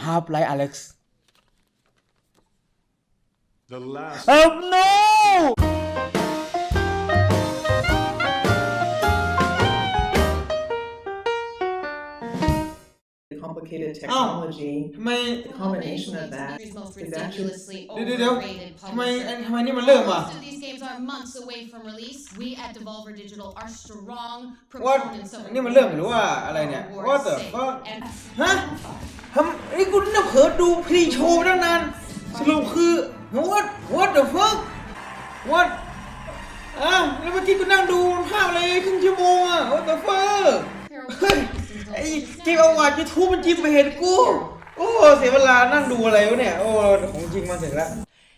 half like Alex The last oh no the complicated technology, ทำไม the combination of that Country's most is actually ridiculously เดี๋ยวเดี๋ยวเดี๋ยว overrated ทำไม publisher. ทำไมนี่มันเริ่มอ่ะ Most of these games are months away from release. We at Devolver Digital are strong What? proponents of นี่มันเรื่องหรือว่าอะไรเนี่ย rewards What the sake. fuck And ฮะ ทำไอ้กูน่าเผลอดูพรีโชว์ตั้งนานสรุปคือ what what the fuck what อะแล้วเมื่อกี้กูนั่งดูภาพเลยครึ่งชั่วโมงอะ what the fuck เฮ้ยไอ้เกมอาวัดยูทูบมันจิ้มไปเห็นกู โอ้ เสียเวลานั่งดูอะไรวะเนี่ย โอ้ ของจริงมาถึงแล้ว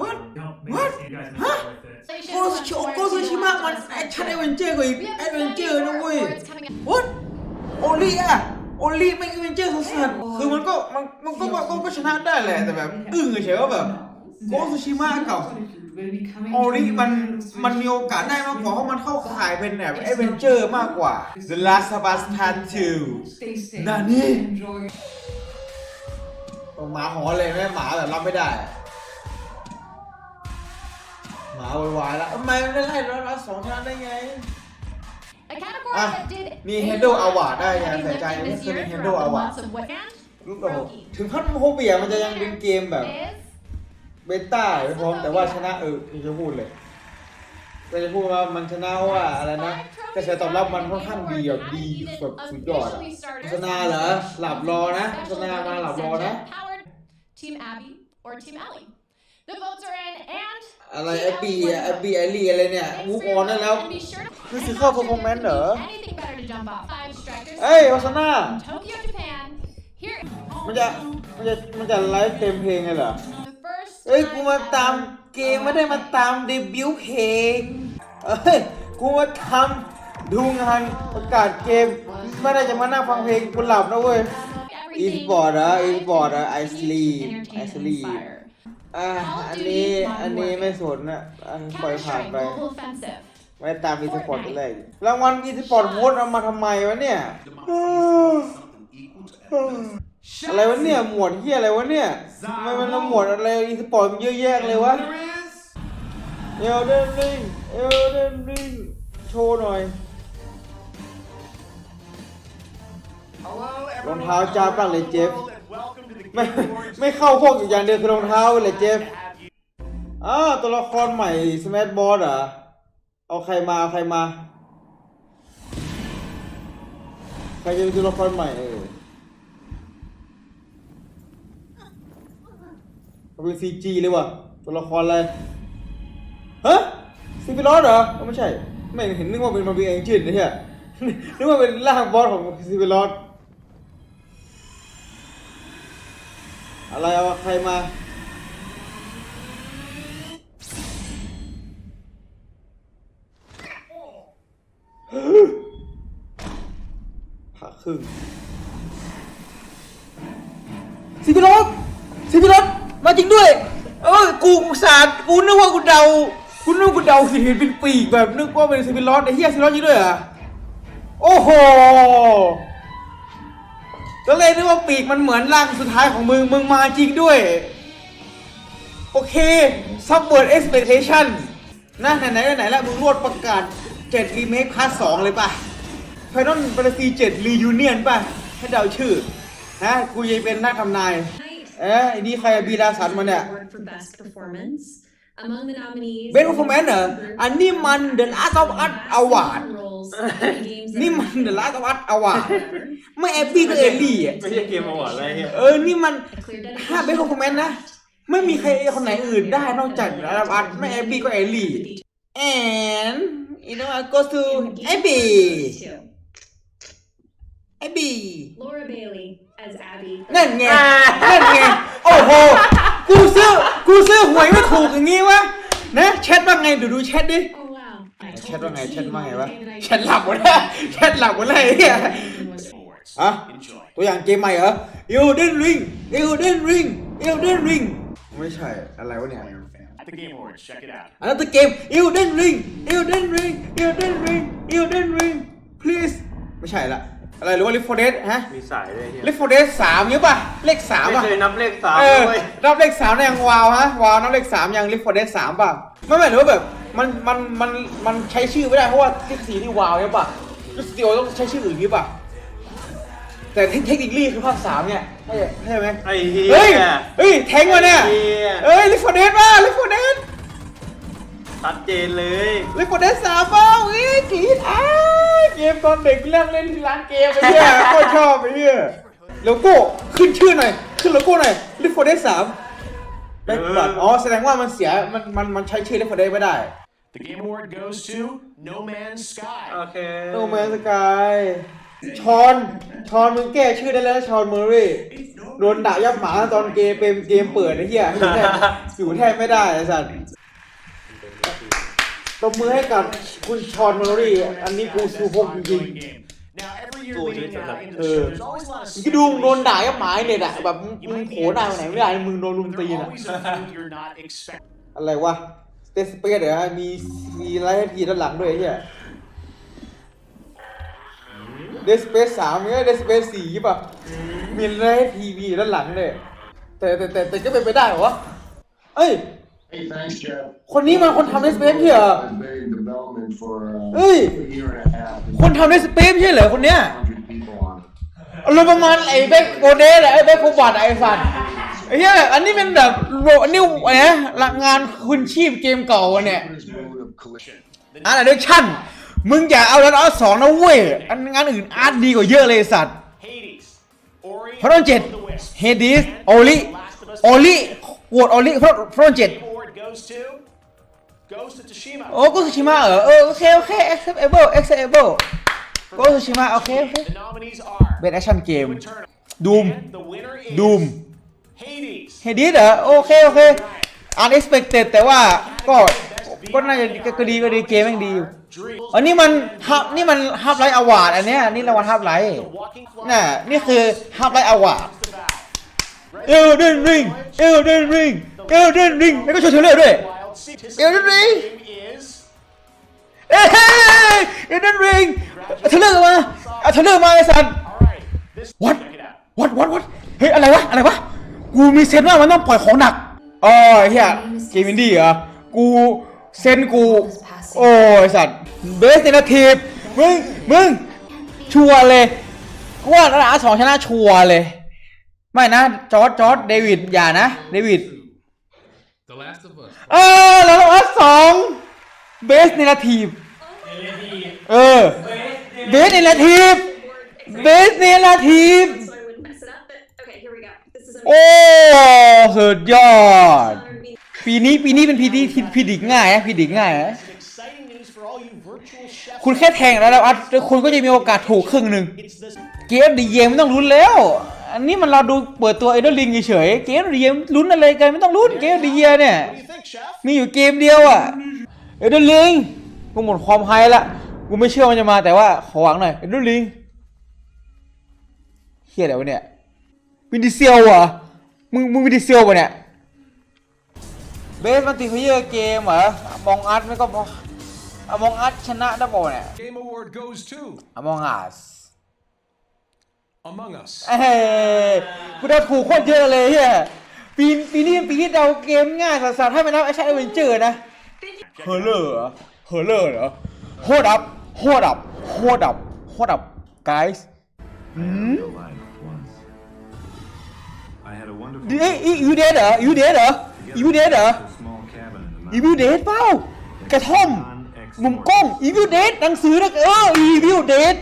What? Help make What? this- you guys make Huh? it worth it. โกซูชิโกซูชิมะมันแอคชั่นแอดเวนเจอร์กว่าอีก We have แอดเวนเจอร์ plenty นะ more เว้ย awards coming up. what โอลิอะโอลิไม่แอดเวนเจอร์สุดๆคือมันก็มันมันก็มันก็ชนะได้แหละแต่แบบอึ้งเฉยๆว่าแบบโกซูชิมะกับโอลิมันมันมีโอกาสได้มากกว่าเพราะมันเข้าข่ายเป็นแบบแอดเวนเจอร์มากกว่า The Last of Us Part 2นานี่หมาหอนเลยแม่หมาแบบรับไม่ได้ หมาโวยวายแล้วทำไมไม่ได้ไล่แล้วเราสองชนะได้ไง A category Ah, that did มี a Handle lot of Award ได้ยัง heavy ใส่ใจ lifting นี่ this คือมี year Handle throughout the Award months of what and รู้ป่ะถึงขั้นโฮเบียมันจะยังเป็นเกมแบบ is เบต้าไม่พร้อมแต่ว่าชนะเออจะพูดเลยก็จะพูดว่ามันชนะเพราะว่าอะไรนะกระแสตอบรับมันค่อนข้างดีแบบดีแบบสุดยอดอะโฆษณาเหรอหลับรอนะโฆษณามาหลับรอนะ Powered Team Abby or Team Ellie. The votes are in and อะไรแอปปี้อะแอปปี้ไอรีอะไรเนี่ย thanks มูฟ for อ your อนได้ votes แล้ว and be sure to คือ and สิเข้า not to performance there เหรอ could be Anything better to jump off. Five strikers เอ้ยโฆษณา from Tokyo, Japan. Here มันจะมันจะมันจะไลฟ์เต็มเพลงเลยเหรอ the first เอ้ย กูมา time ตาม ever เกมไม่ได้มาตามเดบิวต์เพลงเอ้ย กูมาทำดูงานประกาศเกม ไม่ได้จะมานั่งฟังเพลงกูหลับนะเว้ยอีส Everything ปอร์ตเหรอ live อีสปอร์ตเหรอไอ and สลีป entertain ไอ and สลีป inspire. อะอันนี้อันนี้ไม่สนนะอันปล่อยผ่าน Counter-Strike ไป Global Offensive. ไม่ตามอีสปอร์ตเลย รางวัลอีสปอร์ตโมดเอามาทำไมวะเนี่ย อะไรวะเนี่ย หมวดเฮียอะไรวะเนี่ยทำไมมันเอาหมวดอะไรอีสปอร์ตมันเยอะแยะเลยวะเอลเดนริงเอลเดนริงโชว์หน่อยรองเท้าจ้าบ้างเลยเจฟ ไม่ไม่เข้าพวกอยู่อย่างเดียวคือรองเท้าเลยเจฟอ้าวตัวละครใหม่สมาร์ทบอสเหรอเอาใครมาเอาใครมา ใครจะเป็นตัวละครใหม่เออเอาเป็นซีจีเลยว่ะตัวละครอะไรฮะซีฟิลอสเหรอไม่ใช่ไม่เห็นนึกว่าเป็นมาบีเองจินนะเฮียนึกว่าเป็นร่างบอสของซีฟิลอส อะไรเอาใครมาผ่าครึ่งซีฟิลอสซีฟิลอสมาจริงด้วย เออกูสาดกูนึกว่ากูเดากูนึกว่ากูเดาสิเห็นเป็นปีกแบบนึกว่าเป็นซีฟิลอสไอ้เหี้ยซีฟิลอสจริงด้วยเหรอโอ้โห ก็เลยนึกว่าปีกมันเหมือนร่างสุดท้ายของมึง มึงมาจริงด้วย โอเค subvert expectation นะไหนๆไหนๆแล้วมึงรวดประกาศ7 remake พาร์ท2เลยป่ะ Final Fantasy 7 Reunion ป่ะ ให้เดาชื่อ ฮะ กูยังเป็นนักทำนาย เอ๊ะไอ้นี่ใครอะบีดาสันมาเนี่ย Award for Best Performance. Among the nominees, เบน p ์ r อ o แมนเหรออันนี้มัน The Last of Us Award roles in games นี่มัน The Last of Us Award ไม่แอปปี้ก็เอลลี่อะไม่ใช่เกมมาหวานอะไรเงี้ยเออนี่มัน a clear ถ้า dedication เบน p ์ r อ o แมนนะ ไม่มีใครคนไหนอื่นได้นอกจาก The Last of Us ไม่แอปปี้ก็เอลลี่ and you know what goes to Abby too. Abby Laura Bailey as Abby. นั่นไง นั่นไง โอ้โห กูซื้อ กูซื้อหวยไม่ถูกอย่างงี้วะ นะแชทว่าไงดูดูแชทดิ Oh wow. แชทว่าไงแชทว่าไงวะแชทหลับหมดแล้วแชทหลับหมดแล้วไอ้เหี้ยอะตัวอย่างเกมใหม่เหรอ Elden Ring Elden Ring Elden Ring ไม่ใช่อะไรวะเนี่ย At the Game Awards, check it out. อันนั้นตัวเกม Elden Ring Elden Ring Elden Ring Elden Ring please ไม่ใช่ละอะไรหรือว่า Left 4 Dead ฮะ มีสายเลยเฮีย Left 4 Dead สามเยอะป่ะเลขสามไม่ป่ะ เคยนับเลขสามเออเลยนับเลขสามยังวาวฮะวาวนับเลขสามยัง Left 4 Dead สามป่ะไม่หมายถึงว่าแบบ มันมันมันมันใช้ชื่อไม่ได้เพราะว่าเลขสี่นี่วาวใช่ป่ะแล้วสตูดิโอต้องใช้ชื่ออื่นหรือป่ะแต่เทคนิคลี่คือภาคสามเนี่ยใช่ใช่ไหมไอ้เฮียเฮ้ยเฮ้ยแทงมาเนี่ยไอ้เหี้ยเฮ้ย Left 4 Dead ป่ะ Left 4 Dead ชัดเจนเลยเลฟโฟเดสสามเป้าอีกรีดอ้ายเกมตอนเด็กเล่นเล่นที่ร้านเกมไอ้เหี้ยโคตรชอบไอ้เหี้ยโลโก้ขึ้นชื่อหน่อยขึ้นโลโก้หน่อยเลฟโฟเดสสามแบ็คบัตอ๋อ แสดงว่ามันเสีย มัน มัน มันใช้ชื่อเลฟโฟเดสไม่ได้ The Game Award goes to No Man's Sky. โอเคโนแมนสกายชอนชอนมึงแก้ชื่อได้แล้วชอนเมอร์รี่โดนด่ายับหมาตอนเกมเป็นเกมเปิดไอ้เหี้ยอยู่แทบอยู่แทบไม่ได้ไอ้สัสตบมือให้กับคุณชอนเมอร์รี่ อันนี้กูซูพกจริง Ongoing game. Now, every year Cool, leading dude. uh, into the Uh, show, there's always a lot of มึงก็ดูมึงโดนด่ายับหมาไอ้เน็ตอะแบบมึงมึงโผล่หน้าไปไหนไม่ได้มึงโดนลุม But ตี there น are อะ always a few you're not expecting. อะไรวะ เตสเปซเหรอมีมีไลท์ทีด้านหลังด้วยไอ้เฮียเดสเปซสามเนี่ยเดสเปซสี่ป่ะมีไลท์ทีวีด้านหลังเลยแต่แต่แต่แต่ก็เป็นไปได้เหรอวะเอ้ย Hey, thanks, Jeff. คนนี้มันคนทำเดสเปซเหรอ I've been in development for uh, Hey. a year and a half. คนทำเดสเปซไม่ใช่เหรอคนเนี้ย 100 people on it. อารมณ์ประมาณไอ้แบ็คโกเดสไอ้แบ็คโคบัตไอ้สัตว์ไอ้เหี้ยอันนี้เป็นแบบ โรอันนี้อะไรนะหลักงานคุณชีพเกมเก่าอะเนี่ย His mode of collision. อาร์ตอะดิชั่น มึงอย่าเอาแล้วอาร์ตสองนะเว้ย อันงานอื่นอาร์ตดีกว่าเยอะเลยไอ้สัตว์ Hades, Ori, พระรอนเจ็ด and the Wisp. เฮดิสโอลิโอลิโหวตโอลิพระพระรอนเจ็ด Game Award goes to goes to Tsushima. โอ้ก็คือชิมะเหรอเออโอเคโอเค acceptable acceptable ก็คือชิมะโอเคโอเค The nominees are เป็นแอคชั่นเกม Eternal. Doom. And the เฮดิสเหรอโอเคโอเค unexpected แต่ว่าก็ก็น่าจะก็ดีก็ดีเกมแม่งดีอยู่ Dreams. อันนี้มันฮับนี่มันฮับไลท์อวาร์ดอันเนี้ยนี่รางวัลฮับไลท์ The Walking Flag. น่ะนี่คือฮับไลท์อวาร์ด the vow. เอลเดนริงเอลเดนริงเอลเดนริงแล้วก็โชว์เทเลอร์ด้วย Wild Sea. Elden Ring. Game is เอ้ยเอลเดนริงเทเลอร์มาเอาเทเลอร์มาไอ้สัน all right. This What? check it out. วัดวัดวัดเฮ้ยอะไรวะอะไรวะ กูมีเซนส์ว่ามันต้องปล่อยของหนักอ๋อไอ้เฮียเกมอินดี้เหรอ กูเซนส์กู โอ้ยไอ้สัตว์เบสเนทีฟมึง มึง ชัวร์เลยกูว่าระดับสองชนะชัวร์เลย ไม่นะ จอร์ดจอร์ดเดวิด อย่านะ เดวิด The Last of Us เออแล้วเราอัดสองเบสเนทีฟเออเบสเนทีฟเบสเนทีฟ โอ้สุดยอด ปีนี้ปีนี้เป็นปีที่พิดิกง่ายนะพิดิกง่ายนะคุณแค่แทงแล้วแล้วอัดคุณก็จะมีโอกาสถูกครึ่งหนึ่งเกมดีเยมไม่ต้องลุ้นแล้ว อันนี้มันเราดูเปิดตัวไอดอลลิงเฉยเกมดีเยมลุ้นอะไรกันไม่ต้องลุ้นเกมดีเยเนี่ยมีอยู่เกมเดียวอะไอดอลลิงกูหมดความไฮละกูไม่เชื่อมันจะมาแต่ว่าขอหวังหน่อยไอดอลลิงเฮียอะไรวะเนี่ย วินดิเซียวเหรอ มึงมึงวินดิเซียวปะเนี่ย เบสมันติเพเยอร์เกมเหรอมองอัดไม่ก็พอมองอัดชนะได้ป่ะเนี่ย Game Award goes to มองอัด Among Us. เอ้ยกูเดาถูกโคตรเยอะเลยเฮียปีปีนี้เป็นปีที่เดาเกมง่ายสัสๆให้มันนับไอชั่นเอเวนเจอร์นะเฮอร์เลอร์เหรอเฮอร์เลอร์เหรอโหดอัพโหดอัพโหดอัพโหดอัพ guys อืม Real life once. I had a wonderful เอ้ยยูเดดเหรอยูเดดเหรอยูเดดเหรอ small cabin in the อีวิวเดดเปล่ากระท่อมมุมกล้องอีวิวเดดหนังสือนะเอออีวิวเดด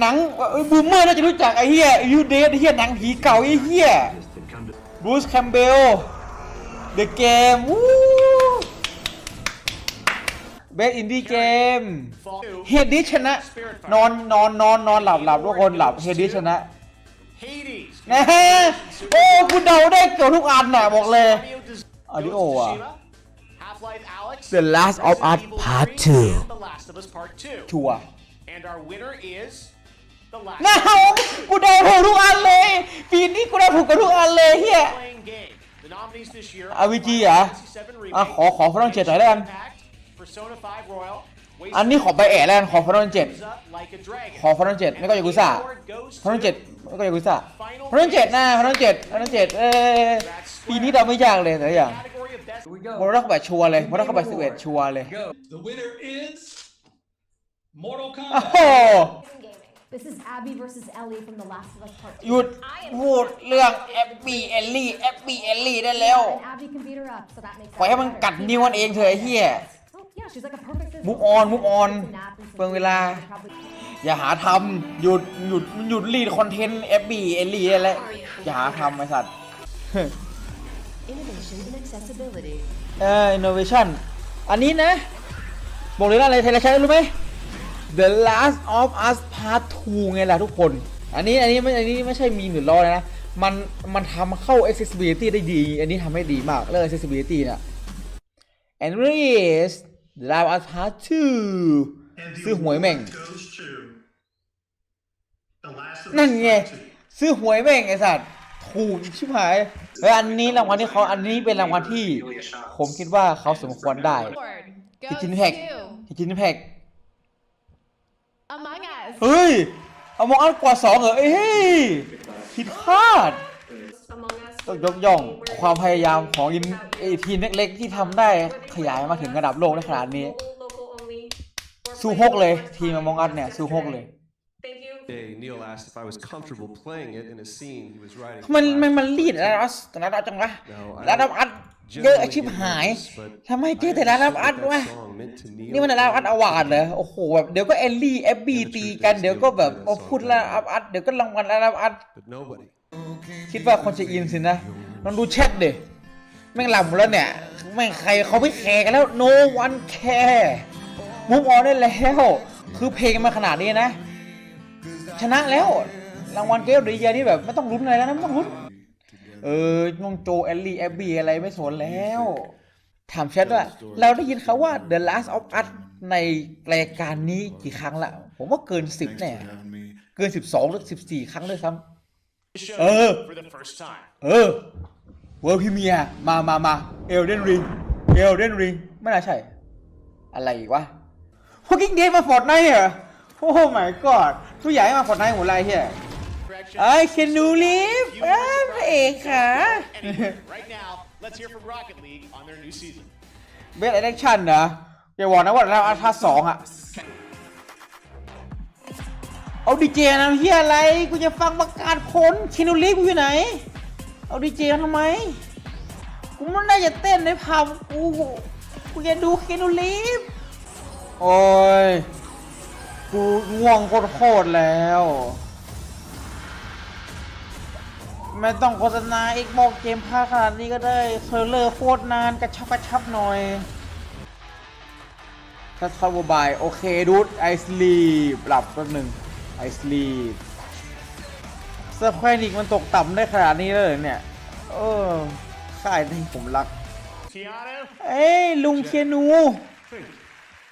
หนังบูมเมอร์น่าจะรู้จักไอ้เหี้ยอีวิวเดดไอ้เหี้ยหนังผีเก่าไอ้เหี้ย mountains had come to บรูซแคมเบล The Game วู้เบสอินดี้เกมเฮดดิชนะ นอนนอนนอนนอนหลับหลับทุกคนหลับเฮดดิชนะ โอ้คุณเดาได้เกือบทุกอันน่ะบอกเลยอาริโออะ The Last of Us Part 2ชัวน่ากูเดาถูกทุกอันเลยปีนี้กูเดาถูกกับทุกอันเลยเฮียอาวิจีเหรออะขอขอฝรั่งเจ็ดหน่อยแล้วกันอันนี้ขอไปแอะแล้วกันขอฝรั่งเจ็ดขอฝรั่งเจ็ดไม่ก็ยากุซ่าฝรั่งเจ็ด ก็ยากุซ่าฟอนต์เจ็ดนะฟอนต์เจ็ดฟอนต์เจ็ดเออปีนี้เราไม่ยากเลยแต่ละอย่าง Category of Best โมร็อกแบบชัวร์เลยโมร็อกแบบสิบเอ็ดชัวร์เลย The winner is Mortal โอ้โห Kombat. This is Abby versus Ellie from The Last of Us Part 2. หยุดพูดเรื่องแอปปี้เอลลี่แอปปี้เอลลี่ได้แล้ว And Abby can beat her up, so that makes ปล่อยให้มัน better. กัดนิ้วมันเองเถอะไอ้เหี้ย Oh, yeah, she's like a perfect physical Move on, move on. It's a nap and some เปลืองเวลา sleep. Probably- อย่าหาทำหยุดหยุดหยุดรีดคอนเทนต์แอปปี้เอลลี่ได้แล้วอย่าหาทำไอ้สัตว์ Innovation and accessibility. เออ innovation อันนี้นะ บอกเลยว่าอะไรไทยใช้รู้ไหม The Last of Us Part 2 ไงล่ะทุกคน อันนี้อันนี้ไม่อันนี้ไม่ใช่มีหรือล้อเลยนะ มันมันทำเข้า accessibility ได้ดี อันนี้ทำให้ดีมาก เรื่อง accessibility น่ะ and is The Last of Us Part 2 ซื้อหวยแม่ง นั่นไง ซื้อหวยแม่งไอ้สัตว์ถูกชิบหายแล้วอันนี้รางวัลที่เขาอันนี้เป็นรางวัลที่ ผมคิดว่าเขาสมควรได้ Award goes Kitchen Hack to จินแพก Among Us. เฮ้ยเอามองอันกว่าสองเหรอเอ้ยผิดคาด Among Us. ต้องยกย่องความพยายามของอินไอทีมเล็กๆ ที่ทำได้ขยายมาถึงระดับโลกในขนาดนี้ Local, local only. Or สู้ play ฮกเลย with ทีมมองอันเนี่ย สู้ฮกเลย Thank you. Day, Neil asked if I was comfortable playing it in a scene he was writing. มัน for มัน last มันรีด week. แล้วตอนนั้นจังวะ No, I แล้วอัด don't เยอะ generally ชิบ get หาย nervous, but ทำไม I เจ๊แต่ละรับ understood อัด what วะ that song meant to Neil นี่มันรับอัดอวาดเหรอโอ้โหแบบเดี๋ยวก็เอลลี่เอฟบีตีกันเดี๋ยวก็แบบมาพูดรับอัดเดี๋ยวก็รางวัลรับอัด But nobody. คิดว่าคนจะอินสินะลองดูแชทดิแม่งหลับหมดแล้วเนี่ยแม่งใครเขาไม่แคร์กันแล้ว no one care มุกออนได้แล้ว คือเพลงมาขนาดนี้นะ ชนะแล้ว รางวัลเกมดีเยนี่แบบไม่ต้องลุ้นอะไรแล้วนะไม่ต้องลุ้น เออน้องโจแอลลี่แอบบี้อะไรไม่สนแล้ว ถามแชทว่า เราได้ยินเขาว่า The Last of Us ในรายการนี้กี่ครั้งละ ผมว่าเกิน10แน่เกิน12หรือ14ครั้งด้วยซ้ำ show Uh. for the first time. เออเวิร์พิเมียมามามาเอลเดนริงเอลเดนริงไม่น่าใช่ อะไรอีกวะพวกกิ้งเดมาฟอร์ดไนเหรอ โอ้ my god ทุกอย่างให้มาฟอร์ดไนหมดเลยเฮีย Correction. ไอ้เคนนูลีฟเอ้ยพระเอกค่ะ Anyway, right now, let's hear from Rocket League on their new season. เบสเอเ c ชั่นเหรออย่าบอกนะว่าเราอัลฟาสองอะเอาดีเจนะเฮียอะไร กูจะฟังประกาศผลเคนนูลีฟกูอยู่ไหน เอาดีเจทำไม กูมันได้จะเต้นในผับกู กูจะดูเคนนูลีฟโอ้ย กูง่วงโคตรๆแล้ว ไม่ต้องโฆษณาอีกบอกเกมพาขนาดนี้ก็ได้เทรลเลอร์โคตรนานกระชับกระชับหน่อยถ้าเข้าโมบาย โอเคดูดไอสลีปหลับแป๊บหนึ่งไอสลีปเซอร์แควนิกมันตกต่ำได้ขนาดนี้เลยเหรอเนี่ย เออค่ายที่ผมรัก Keanu, เอ้ยลุงเคียนู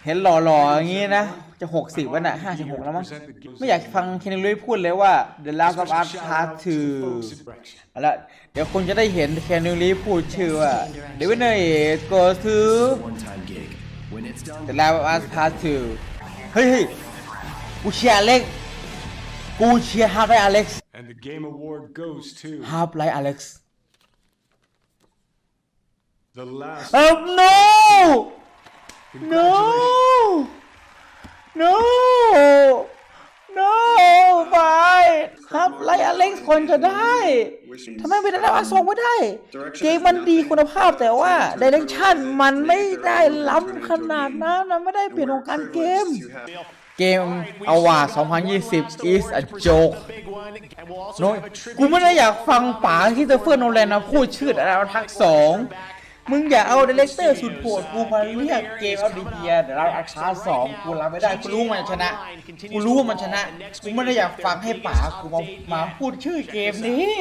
เห็นหล่อๆอย่างงี้นะ จะ 60แล้วน่ะ56 แล้วมั้งไม่อยากฟังเคนนูรีพูดเลยว่า The Last of Us Part 2เอาละเดี๋ยวคุณจะได้เห็นเคนนูรีพูดชื่อว่า The winner is goes to One-time gig. When it's done, The Last of Us Part 2เฮ้ยเฮ้ยกูเชียร์อเล็กกูเชียร์ฮาร์ไลอเล็กซ์ and the game award goes to ฮาร์ไลอเล็กซ์ the last. เออ no no no no ไปครับไลอเล็กซ์คนจะได้ทำไมเป็นระดับส่งไม่ได้เกมมันดีคุณภาพแต่ว่าดิเรกชันมันไม่ได้ล้ำขนาดนั้นมันไม่ได้เปลี่ยนของการเกม เกมอวา2020 is a joke the big one, and we'll also โน้ย have a tribute กูไม่ได้อยากฟังป๋าที่เตอร์เฟอร์โนแลนมาพูดชื่ออะไรทักสอง มึงอย่าเอาดีเลกเตอร์สุดโหดกูมาเรียกเกมเอาดีเดียเดี๋ยวเราอาคาสองกูรับไม่ได้กูรู้มันชนะกูรู้ว่ามันชนะกูไม่ได้อยากฟังให้ป๋ากูมามาพูดชื่อเกมนี้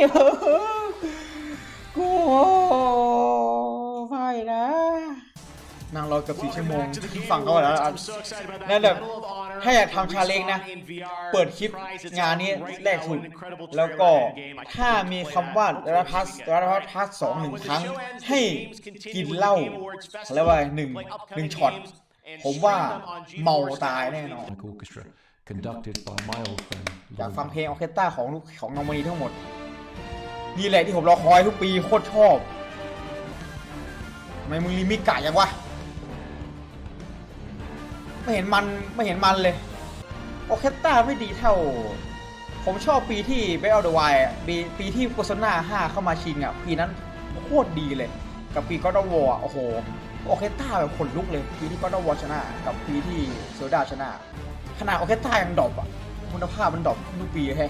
กูไม่นะ นั่งรอเกับสี่ชั่วโมงฟังเขาแล้วอะนั่นแบบถ้าอยากทำชาเลนจ์นะ เปิดคลิปงานนี้แรกสุด แล้วก็ถ้ามีคำว่าดาพัสดาพัสพัสสองหนึ่งครั้ง ให้กินเหล้าเขาเรียกว่าหนึ่งหนึ่งช็อต ผมว่าเมาตายแน่นอน Orchestra, conducted by my old friend. อยากฟังเพลงออร์เคสตราของลูกของน้องมณีทั้งหมด นี่แหละที่ผมรอคอยทุกปีโคตรชอบทำไมมึงลิมิกกะยังวะ ไม่เห็นมันไม่เห็นมันเลยออเคตราไม่ดีเท่า ผมชอบปีที่เบลเดอะไวปีปีที่โฆษณา5เข้ามาชิงอะ ปีนั้นโคตรดีเลย กับปีก็อดวอร์โอ้โหออเคตราแบบขนลุกเลย ปีที่ก็อดวอร์ชนะ กับปีที่โซดาชนะ ขนาดออเคตรายังดรอปอะคุณภาพมันดรอปทุกปีแค่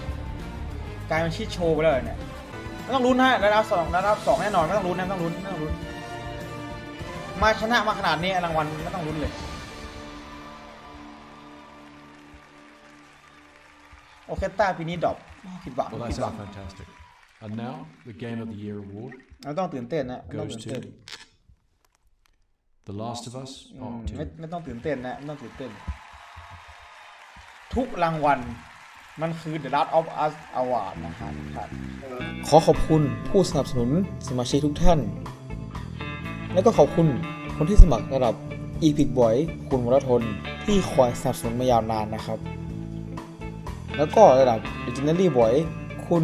กลายเป็นชีตโชว์ไปเลยเนี่ยไม่ต้องลุ้นนะระดับสองระดับสองแน่นอนไม่ต้องลุ้นนะไม่ต้องลุ้นไม่ต้องลุ้นมาชนะมาขนาดนี้รางวัลไม่ต้องลุ้นเลย โอเคต้าปีนี้ดรอปผิดหวัง Well, ผิ that ดหวัง sounds fantastic. And now, the Game of the Year award เราต้องตื่นเต้นนะไม่ต้อง goes ตื่นเต้น to The Last of Us อืม Part ไม่ 2. ไม่ต้องตื่นเต้นนะไม่ต้องตื่นเต้น ทุกรางวัลมันคือ The Last of Us Award นะครับขอขอบคุณผู้สนับสนุนสมาชิกทุกท่าน แล้วก็ขอบคุณคนที่สมัครระดับ Epic Boy คุณวรทนที่คอยสนับสนุนมายาวนานนะครับ แล้วก็ระดับ Legendary Boy คุณ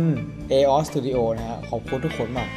AOS Studio นะฮะขอบคุณทุกคนมาก